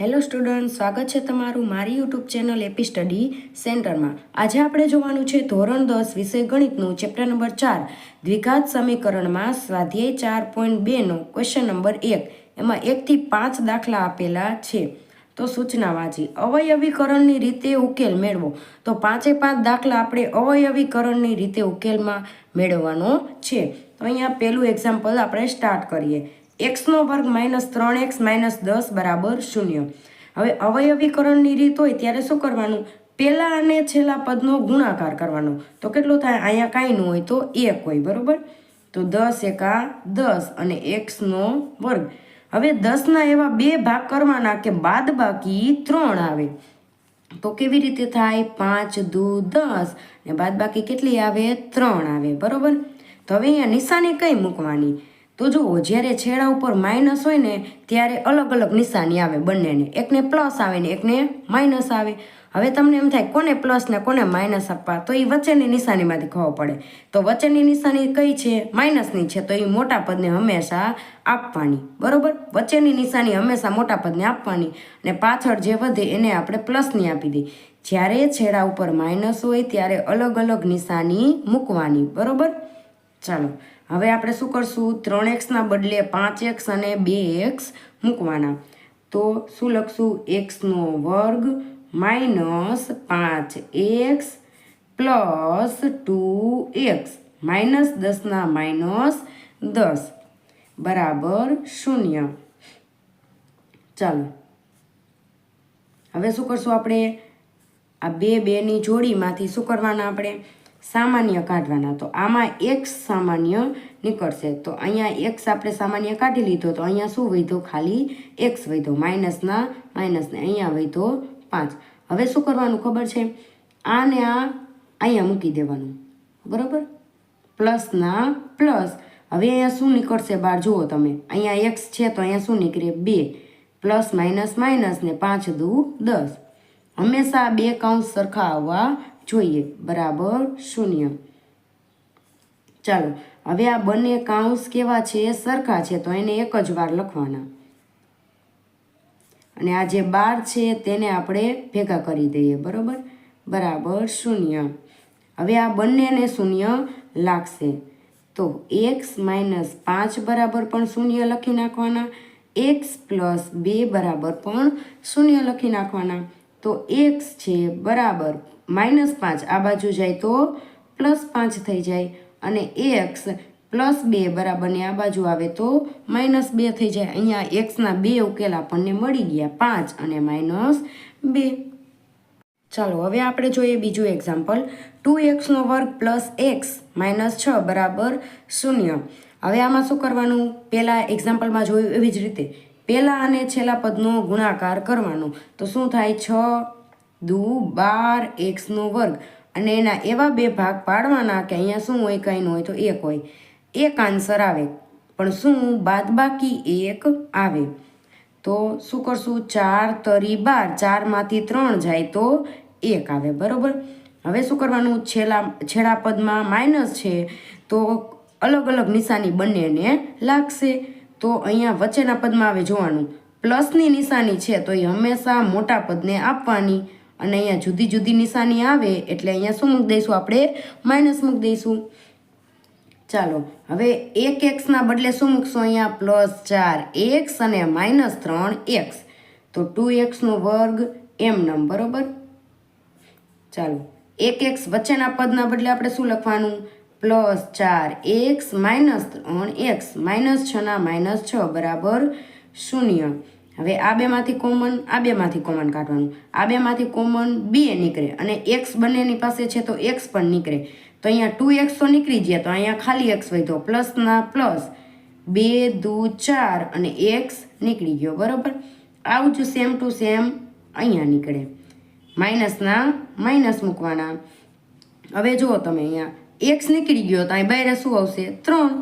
Hello student, સ્વાગત છે તમારું મારી યુટ્યુબ ચેનલ એપી સ્ટડી સેન્ટરમાં. આજે આપણે જોવાનું છે ધોરણ દસ વિષય ગણિતનું, ચેપ્ટર નંબર ચાર, દ્વિઘાત સમીકરણમાં સ્વાધ્યાય ચાર પોઈન્ટ બેનો ક્વેશ્ચન નંબર એક. એમાં એકથી પાંચ દાખલા આપેલા છે. તો સૂચના વાંચી અવયવીકરણની રીતે ઉકેલ મેળવો. તો પાંચે પાંચ દાખલા આપણે અવયવીકરણની રીતે ઉકેલમાં મેળવવાનો છે. તો અહીંયા પહેલું એક્ઝામ્પલ આપણે સ્ટાર્ટ કરીએ. એક્સનો વર્ગ માઇનસ ત્રણ એક્સ માઇનસ દસ બરાબર શૂન્ય. હવે અવયવીકરણની રીત હોય ત્યારે શું કરવાનું? પહેલાં અને છેલ્લા પદનો ગુણાકાર કરવાનો. તો કેટલું થાય? અહીંયા કાંઈ ન હોય તો એક હોય, બરાબર? તો દસ એકા દસ અને એક્સનો વર્ગ. હવે દસના એવા બે ભાગ કરવાના કે બાદ બાકી ત્રણ આવે. તો કેવી રીતે થાય? પાંચ દુ દસ. ને બાદ બાકી કેટલી આવે? ત્રણ આવે, બરોબર? તો હવે અહીંયા નિશાની કઈ મૂકવાની? તો જુઓ જ્યારે છેડા ઉપર માઇનસ હોય ને, ત્યારે અલગ અલગ નિશાની આવે બંનેને. એકને પ્લસ આવે ને એકને માઇનસ આવે. હવે તમને એમ થાય, કોને પ્લસ ને કોને માઇનસ આપવા? તો એ વચ્ચેની નિશાનીમાંથી ખબર પડે. તો વચ્ચેની નિશાની કઈ છે? માઇનસની છે, તો એ મોટા પદને હંમેશા આપવાની. બરોબર? વચ્ચેની નિશાની હંમેશા મોટા પદને આપવાની. અને પાછળ જે વધે, એને આપણે પ્લસની આપી દઈએ. જ્યારે છેડા ઉપર માઇનસ હોય, ત્યારે અલગ અલગ નિશાની મૂકવાની. બરોબર? ચાલો. હવે આપણે શું કરશું? ત્રણ એક્સના બદલે પાંચ એક્સ અને બે એક્સ મૂકવાના. તો શું લખશું? એક્સનો વર્ગ માઇનસ પાંચ X plus two X minus દસના માઇનસ દસ. બરાબર શૂન્ય. ચાલો. હવે શું કરશું આપણે? આ બે બેની જોડીમાંથી શું કરવાના આપણે? સામાન્ય કાઢવાના. તો આમાં એક્સ સામાન્ય નીકળશે. તો અહીંયા એક્સ આપણે સામાન્ય કાઢી લીધો. તો અહીંયા શું વધ્યો? ખાલી એક્સ વધ્યો. માઇનસના માઇનસને અહીંયા વધ્યો પાંચ. હવે શું કરવાનું ખબર છે? આને આ અહીંયા મૂકી દેવાનું. બરાબર? પ્લસના પ્લસ. હવે અહીંયા શું નીકળશે બાર જુઓ તમે. અહીંયા એક્સ છે તો અહીંયા શું નીકળે? બે. પ્લસ માઇનસ માઇનસ ને પાંચ દુ દસ. હંમેશા બે કાઉન્સ સરખા આવવા જોઈએ. બરાબર? શૂન્ય. ચાલો. હવે આ બંને કાઉન્સ કેવા છે? સરખા છે, તો એને એક જ વાર લખવાના. અને આ જે બાર છે, તેને આપણે ભેગા કરી દઈએ. બરાબર? બરાબર, શૂન્ય. હવે આ બંનેને શૂન્ય લાગશે. તો એક્સ માઇનસ પાંચ બરાબર પણ શૂન્ય લખી નાખવાના. એક્સ પ્લસ બે બરાબર પણ શૂન્ય લખી નાખવાના. તો એક્સ છે બરાબર માઇનસ પાંચ, આ બાજુ જાય તો પ્લસ પાંચ થઈ જાય અને એક્સ પ્લસ બે બરાબરને આ બાજુ આવે તો માઇનસ બે થઈ જાય. અહીંયા એક્સના બે ઉકેલ આપણને મળી ગયા પાંચ અને માઇનસ બે. ચાલો, હવે આપણે જોઈએ બીજું એક્ઝામ્પલ ટુ એક્સનો વર્ગ પ્લસ એક્સ માઇનસ છ બરાબર શૂન્ય. હવે આમાં શું કરવાનું? પહેલાં એક્ઝામ્પલમાં જોયું એવી જ રીતે. પહેલાં અને છેલ્લા પદનો ગુણાકાર કરવાનો. તો શું થાય? છ દુ બાર એક્સનો વર્ગ. અને એના એવા બે ભાગ પાડવાના કે અહીંયા શું હોય, કંઈ હોય, તો એક હોય. એક આન્સર આવે, પણ શું બાદબાકી એક આવે? તો શું કરશું? ચાર તરી બાર, ચારમાંથી ત્રણ જાય તો એક આવે, બરાબર? હવે શું કરવાનું? છેલ્લા છેલ્લા પદમાં માઇનસ છે, તો અલગ અલગ નિશાની બંનેને લાગશે. તો અહીંયા વચ્ચેના પદમાં આવે જોવાનું, પ્લસની નિશાની છે, તો એ હંમેશા મોટા પદને આપવાની. અને અહીંયા જુદી જુદી નિશાની આવે એટલે અહીંયા શું મૂકી દઈશું આપણે? માઇનસ મૂકી દઈશું. ચાલો, હવે એક એક્સના બદલે શું મૂકશું અહીંયા? પ્લસ ચાર એક્સ અને માઇનસ ત્રણ એક્સ. તો ટુ એક્સનો વર્ગ એમ નમ, બરોબર? ચાલો, એક એક્સ વચ્ચેના પદના બદલે આપણે શું લખવાનું? પ્લસ ચાર એક્સ માઇનસ ત્રણ એક્સ. માઇનસ છના માઇનસ છ, બરાબર? શૂન્ય. હવે આ બેમાંથી કોમન આ બેમાંથી કોમન કાઢવાનું. આ બેમાંથી કોમન બે નીકળે અને એક્સ બંનેની પાસે છે તો એક્સ પણ નીકળે. તો અહીંયા ટુ એક્સ તો નીકળી ગયા, તો અહીંયા ખાલી એક્સ વધ્યો પ્લસના પ્લસ બે, દુ, ચાર અને એક્સ નીકળી ગયો, બરાબર? આવું જ સેમ ટુ સેમ અહીંયા નીકળે. માઇનસના માઇનસ મૂકવાના. હવે જુઓ તમે અહીંયા એક્સ નીકળી ગયો, તો અહીં બહાર શું આવશે? ત્રણ.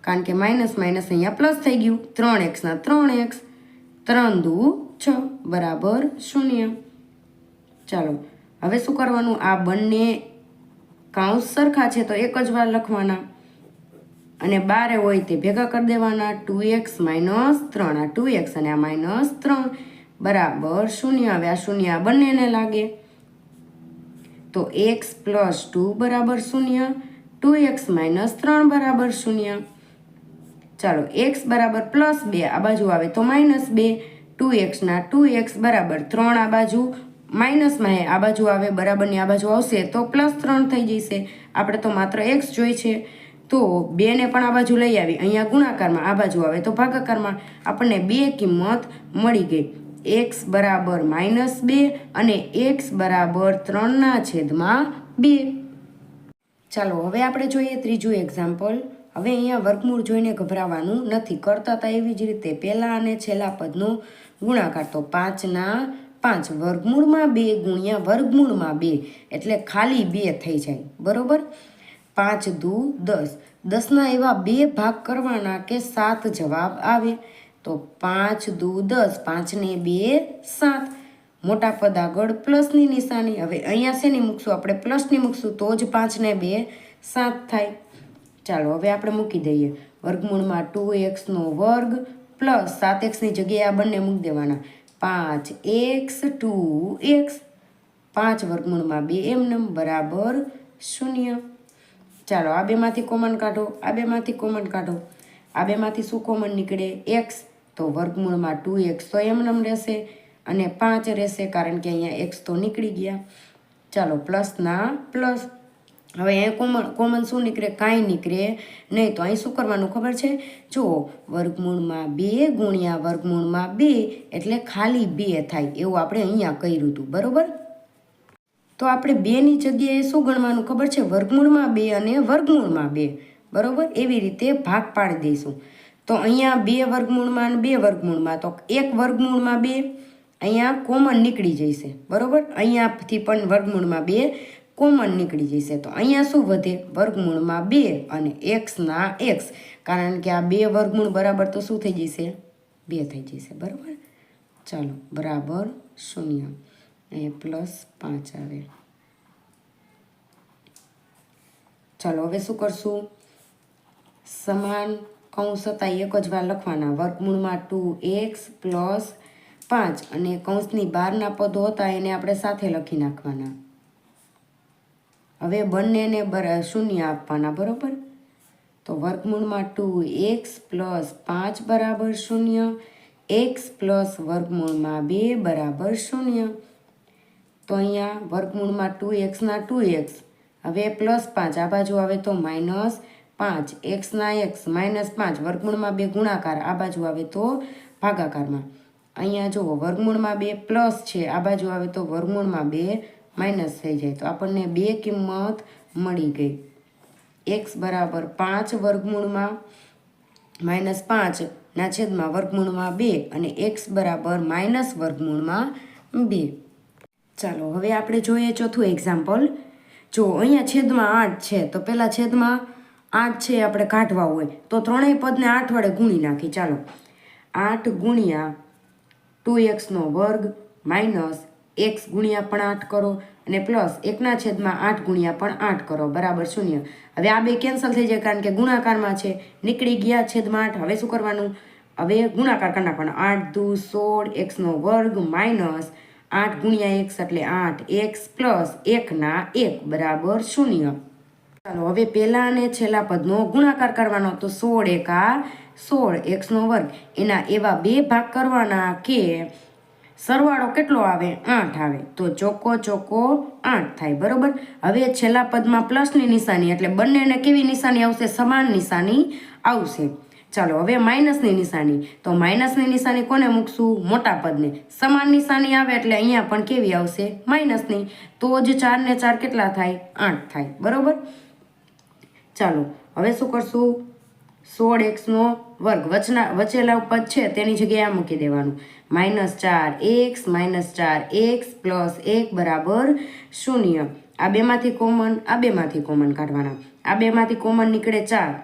કારણ કે માઇનસ માઇનસ અહીંયા પ્લસ થઈ ગયું. ત્રણ એક્સના ત્રણ એક્સ ત્રણ દુ છ બરાબર શૂન્ય. ચાલો, હવે શું કરવાનું? આ બંને કાઉન્સ સરખા છે તો એક જ વાર લખવાના. અને બારે હોય તે ભેગા કરી દેવાના. ટુ એક્સ માઇનસ ત્રણ. આ ટુ એક્સ અને આ માઇનસ ત્રણ. બરાબર શૂન્ય. હવે આ શૂન્ય આ બંનેને લાગે. તો એક્સ પ્લસ ટુ બરાબર શૂન્ય. ટુ એક્સ માઇનસ ત્રણ બરાબર શૂન્ય. ચાલો એક્સ બરાબર પ્લસ બે આ બાજુ આવે તો માઇનસ બે. ટુ એક્સના ટુ એક્સ બરાબર ત્રણ આ બાજુ. માઇનસમાં આ બાજુ આવે બરાબરની આ બાજુ આવશે, તો પ્લસ ત્રણ થઈ જશે. આપણે તો માત્ર એક્સ જોઈ છે. તો બેને પણ આ બાજુ લઈ આવી. અહીંયા ગુણાકારમાં આ બાજુ આવે તો ભાગાકારમાં આપણને બે કિંમત મળી ગઈ. એક્સ બરાબર માઇનસ બે અને એક્સ બરાબર ત્રણના છેદમાં બે. ચાલો, હવે આપણે જોઈએ ત્રીજું એક્ઝામ્પલ હવે અહીંયા વર્ગમૂળ જોઈને ગભરાવાનું નથી. કરતા હતા એવી જ રીતે પહેલાં અને છેલ્લા પદનો ગુણાકાર. તો પાંચના પાંચ. વર્ગમૂળમાં બે ગુણ્યા વર્ગમૂળમાં બે. એટલે ખાલી બે થઈ જાય. બરોબર? પાંચ દુ દસ. દસના એવા બે ભાગ કરવાના કે સાત જવાબ આવે. તો પાંચ દુ દસ. પાંચને બે સાત. મોટા પદ આગળ પ્લસની નિશાની. હવે અહીંયા શેની મૂકશું? આપણે પ્લસની મૂકશું તો જ પાંચને બે સાત થાય. ચાલો, હવે આપણે મૂકી દઈએ. વર્ગમૂળમાં ટુ એક્સનો વર્ગ પ્લસ સાત એક્સની જગ્યાએ આ બંને મૂકી દેવાના. પાંચ એક્સ ટુ એક્સ પાંચ વર્ગમૂળમાં બે એમનેમ બરાબર શૂન્ય. ચાલો, આ બેમાંથી કોમન કાઢો, આ બેમાંથી કોમન કાઢો. આ બેમાંથી શું કોમન નીકળે? એક્સ તો વર્ગમૂળમાં ટુ એક્સ તો એમનેમ રહેશે અને પાંચ રહેશે કારણ કે અહીંયા એક્સ તો નીકળી ગયા. ચાલો પ્લસના પ્લસ હવે એ કોમન કોમન શું નીકળે? કાંઈ નીકળે નહીં. તો અહીં શું કરવાનું ખબર છે? જો, વર્ગમૂળમાં બે ગુણ્યા વર્ગમૂળમાં બે એટલે ખાલી બે થાય. એવું આપણે અહીંયા કર્યું હતું. બરોબર? તો આપણે બેની જગ્યાએ શું ગણવાનું ખબર છે? વર્ગમૂળમાં બે અને વર્ગમૂળમાં બે. બરાબર? એવી રીતે ભાગ પાડી દઈશું. તો અહીંયા બે વર્ગમૂળમાં અને બે વર્ગમૂળમાં. તો એક વર્ગમૂળમાં બે. અહીંયા કોમન નીકળી જશે. બરોબર? અહીંયાથી પણ વર્ગમૂળમાં બે. કોમન નીકળી જશે. તો અહીંયા શું વધે? વર્ગમૂળમાં બે અને એક્સના એક્સ કારણ કે આ બે વર્ગમૂળ બરાબર તો શું થઈ જશે? બે થઈ જશે. બરાબર? ચાલો, બરાબર શૂન્ય. એ પ્લસ પાંચ આવે. ચાલો, હવે શું કરશું? સમાન કૌંસ હતા એક જ વાર લખવાના. વર્ગમૂળમાં ટુ એક્સ પ્લસ પાંચ. અને કૌંસની બહારના પદો હતા એને આપણે સાથે લખી નાખવાના. હવે બંનેને શૂન્ય આપવાના, બરાબર? તો વર્ગમૂળમાં ટુ એક્સ પ્લસ પાંચ બરાબર શૂન્ય એક્સ પ્લસ વર્ગમૂળમાં બે બરાબર શૂન્ય. તો અહીંયા વર્ગમૂળમાં ટુ એક્સના ટુ એક્સ હવે પ્લસ પાંચ, આ બાજુ આવે તો માઇનસ પાંચ એક્સના એક્સ માઇનસ પાંચ, વર્ગમૂળમાં બે ગુણાકાર, આ બાજુ આવે તો ભાગાકારમાં. અહીંયા જુઓ, વર્ગમૂળમાં બે પ્લસ છે, આ બાજુ આવે તો વર્ગમૂળમાં બે માઇનસ થઈ જાય. તો આપણને બે કિંમત મળી ગઈ. એક્સ બરાબર પાંચ વર્ગમૂળમાં માઇનસ પાંચના છેદમાં વર્ગમૂળમાં બે અને એક્સ બરાબર માઇનસ વર્ગમૂળમાં બે. ચાલો, હવે આપણે જોઈએ ચોથું એક્ઝામ્પલ જો અહીંયા છેદમાં આઠ છે, તો પહેલાં છેદમાં આઠ છે આપણે કાઢવા હોય. તો ત્રણેય પદને આઠ વડે ગુણી નાખી. ચાલો, આઠ ગુણ્યા ટુ એક્સનો વર્ગ માઇનસ એક્સ ગુણ્યા પણ આઠ કરો અને પ્લસ એકના છેદમાં આઠ ગુણ્યા પણ આઠ કરો. બરાબર, શૂન્ય. હવે આ બે કેન્સલ થઈ જાય કારણ કે ગુણાકારમાં છે. નીકળી ગયા છેદમાં આઠ. હવે શું કરવાનું? હવે ગુણાકાર કરી નાખવાનો. આઠ દુ સોળ એક્સનો વર્ગ માઇનસ આઠ ગુણ્યા એક્સ એટલે આઠ. એક્સ પ્લસ એકના એક. બરાબર, શૂન્ય. ચાલો, હવે પહેલા અને છેલ્લા પદનો ગુણાકાર કરવાનો તો સોળ એકા સોળ એક્સનો વર્ગ. એના એવા બે ભાગ કરવાના કે સરવાળો કેટલો આવે? આઠ આવે. તો ચોખ્ખો ચોખ્ખો આઠ થાય, બરાબર? હવે છેલ્લા પદમાં પ્લસની નિશાની, એટલે બંનેને કેવી નિશાની આવશે? સમાન નિશાની આવશે. ચાલો, હવે માઇનસની નિશાની. તો માઇનસની નિશાની કોને મૂકશું? મોટા પદને. સમાન નિશાની આવે એટલે અહીંયા પણ કેવી આવશે? માઇનસની. તો જ ચારને ચાર કેટલા થાય? આઠ થાય, બરોબર? ચાલો, હવે શું કરશું? સોળ એક્સનો વર્ગ. વચના, વચેલા પદ છે, તેની જગ્યાએ આ મૂકી દેવાનું. માઇનસ ચાર એક્સ, માઇનસ ચાર એક્સ, પ્લસ એક બરાબર શૂન્ય. આ બેમાંથી કોમન, આ બેમાંથી કોમન કાઢવાના. આ બેમાંથી કોમન નીકળે ચાર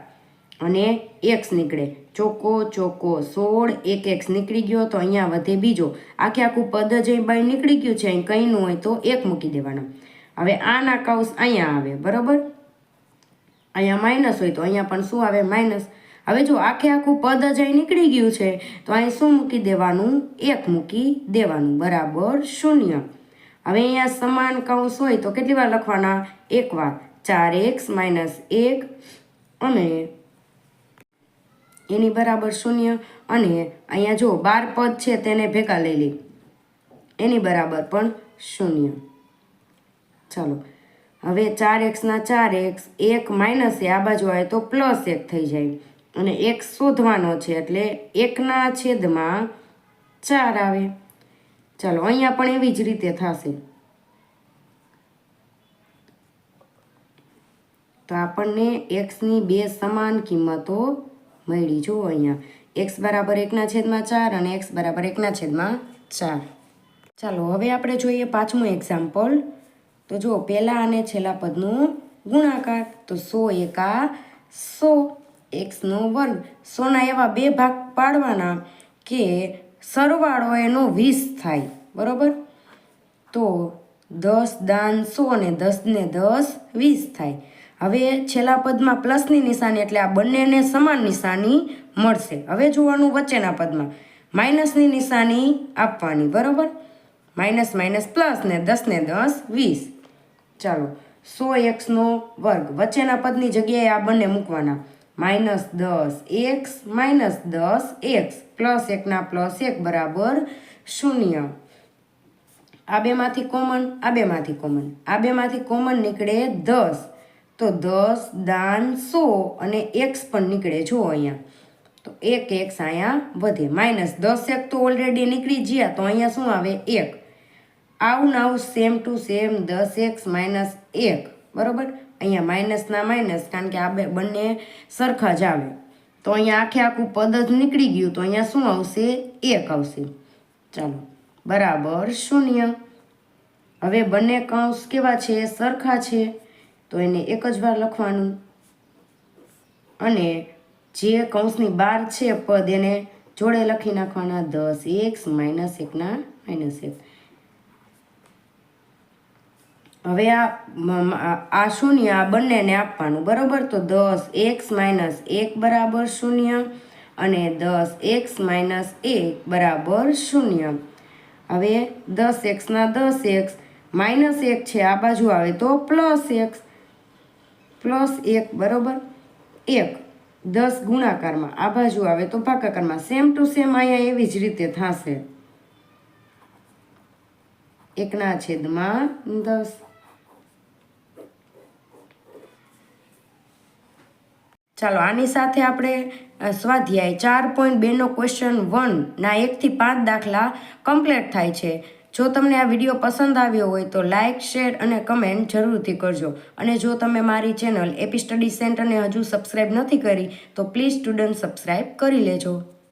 અને એક્સ નીકળે. ચોકો ચોકો, સોળ, એક એક્સ નીકળી ગયો તો અહીંયા વધે બીજો. આખે આખું પદ જ બાય નીકળી ગયું છે. અહીં ન હોય તો એક મૂકી દેવાનો. હવે આના નાકાઉસ અહીંયા આવે, બરાબર? અહીંયા માઇનસ હોય તો અહીંયા પણ શું આવે? માઇનસ હવે જો આખે આખું પદ જ અહીં નીકળી ગયું છે, તો અહીં શું મૂકી દેવાનું? એક મૂકી દેવાનું. બરાબર શૂન્ય. હવે અહીંયા સમાન કૌંસ હોય તો કેટલી વાર લખવાના? એક વાર. ચાર એક્સ માઇનસ એક, અને એની બરાબર શૂન્ય. અને અહીંયા જો બાર પદ છે તેને ભેગા લઈ લે. એની બરાબર પણ શૂન્ય. ચાલો. હવે ચાર એક્સના ચાર એક્સ, એક માઇનસ એ આ બાજુ આવે તો પ્લસ એક થઈ જાય. અને એક શોધવાનો છે એટલે એકના છેદમાં ચાર આવે. ચાલો, અહીંયા પણ એવી જ રીતે થશે. તો આપણને એક્સની બે સમાન કિંમતો મળી. જુઓ અહીંયા. એક્સ બરાબર એકના છેદમાં ચાર અને એક્સ બરાબર એકના છેદમાં ચાર. ચાલો, હવે આપણે જોઈએ પાંચમું એક્ઝામ્પલ તો જો પહેલાં અને છેલ્લા પદનું ગુણાકાર, તો સો એકા સો એક્સનો વર્ગ. સોના એવા બે ભાગ પાડવાના કે સરવાળો એનો વીસ થાય. બરાબર? તો દસ દાન સો અને દસને દસ વીસ થાય. હવે છેલ્લા પદમાં પ્લસની નિશાની એટલે આ બંનેને સમાન નિશાની મળશે. હવે જોવાનું વચ્ચેના પદમાં. માઇનસની નિશાની આપવાની. બરાબર? માઇનસ માઇનસ પ્લસ ને દસ ને દસ વીસ. ચાલો. સો એક્સનો વર્ગ. વચ્ચેના પદની જગ્યાએ આ બંને મૂકવાના. માઇનસ દસ એક્સ માઇનસ દસ એક્સ. પ્લસ એકના પ્લસ એક બરાબર શૂન્ય. આ બેમાંથી કોમન, આ બેમાંથી કોમન. આ બેમાંથી કોમન નીકળે દસ. તો દસ દાન સો અને એક્સ પણ નીકળે જુઓ અહીંયા. તો એક એક્સ અહીંયા વધે. માઇનસ દસ એક તો ઓલરેડી નીકળી ગયા તો અહીંયા શું આવે? એક. આવું ને આવું સેમ ટુ સેમ દસ એક્સ માઇનસ એક. બરાબર? અહીંયા માઇનસના માઇનસ કારણ કે આ બે બંને સરખા જ આવે. તો અહીંયા આખે આખું પદ જ નીકળી ગયું. તો અહીંયા શું આવશે? એક આવશે. ચાલો. બરાબર શૂન્ય. હવે બંને કૌંસ કેવા છે? સરખા છે. તો એને એક જ વાર લખવાનું. અને જે કૌંસની બાર છે પદ, એને જોડે લખી નાખવાના. દસ એક્સ માઇનસ એકના માઇનસ એક. હવે આ આ શૂન્ય, આ બંનેને આપવાનું, બરાબર? તો દસ એક્સ માઇનસ એક બરાબર શૂન્ય અને દસ એક્સ માઇનસ એક બરાબર શૂન્ય. હવે દસ એક્સના દસ એક્સ, માઇનસ એક છે, આ બાજુ આવે તો પ્લસ એક્સ. પ્લસ એક, બરાબર? એક, દસ ગુણાકારમાં, આ બાજુ આવે તો ભાગાકારમાં સેમ ટુ સેમ અહીંયા એવી જ રીતે થશે. એકના છેદમાં દસ. ચાલો, આની સાથે આપણે સ્વાધ્યાય ચાર પોઈન્ટ બેનો ક્વેશ્ચન વનના એકથી પાંચ દાખલા કમ્પ્લીટ થાય છે. જો તમને આ વીડિયો પસંદ આવ્યો હોય તો લાઇક શેર અને કમેન્ટ જરૂરથી કરજો. અને જો તમે મારી ચેનલ એપી સ્ટડી સેન્ટરને હજુ સબસ્ક્રાઈબ નથી કરી, તો પ્લીઝ સ્ટુડન્ટ સબસ્ક્રાઈબ કરી લેજો.